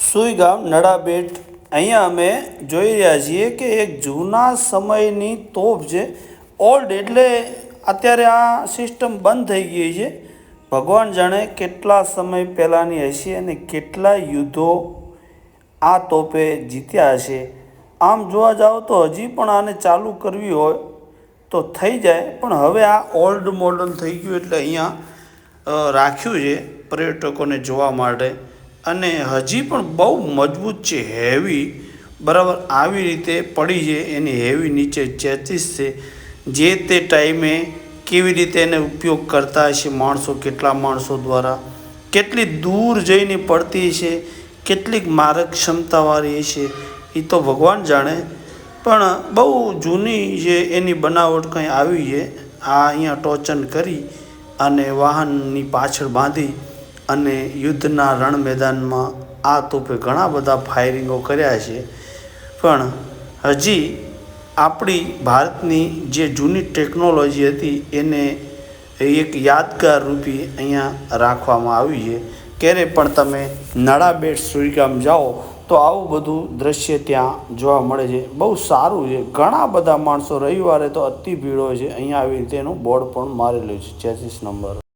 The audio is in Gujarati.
સુઈગામ, નડાબેટ, અહીંયા અમે જોઈ રહ્યા છીએ કે એક જૂના સમયની તોપ છે. ઓલ્ડ એટલે અત્યારે આ સિસ્ટમ બંધ થઈ ગઈ છે. ભગવાન જાણે કેટલા સમય પહેલાંની હશે અને કેટલા યુદ્ધો આ તોપે જીત્યા હશે. આમ જોવા જાઓ તો હજી પણ આને ચાલુ કરવી હોય તો થઈ જાય, પણ હવે આ ઓલ્ડ મોડલ થઈ ગયું એટલે અહીંયા રાખ્યું છે પર્યટકોને જોવા માટે. અને હજી પણ બહુ મજબૂત છે હેવી બરાબર આવી રીતે પડી છે, એની હેવી નીચે ચેચીસ છે. જે તે ટાઈમે કેવી રીતે એને ઉપયોગ કરતા હશે માણસો, કેટલા માણસો દ્વારા? કેટલી દૂર જઈને પડતી છે કેટલીક મારક ક્ષમતાવાળી છે એ તો ભગવાન જાણે. પણ બહુ જૂની જે એની બનાવટ કંઈ આવી છે, આ અહીંયા ટોચન કરી અને વાહનની પાછળ બાંધી અને યુદ્ધના રણ મેદાનમાં આ તોપે ઘણા બધા ફાયરિંગો કર્યા છે. પણ હજી આપણી ભારતની જે જૂની ટેકનોલોજી હતી એને એક યાદગાર રૂપી અહીંયા રાખવામાં આવી છે. ક્યારે પણ તમે નાળાબેટ સુઈગામ જાઓ તો આવું બધું દ્રશ્ય ત્યાં જોવા મળે છે. બહુ સારું છે. ઘણા બધા માણસો રવિવારે તો અતિ ભીડ હોય છે. અહીંયા આવી રીતે એનું બોર્ડ પણ મારેલું છે. Chassis number.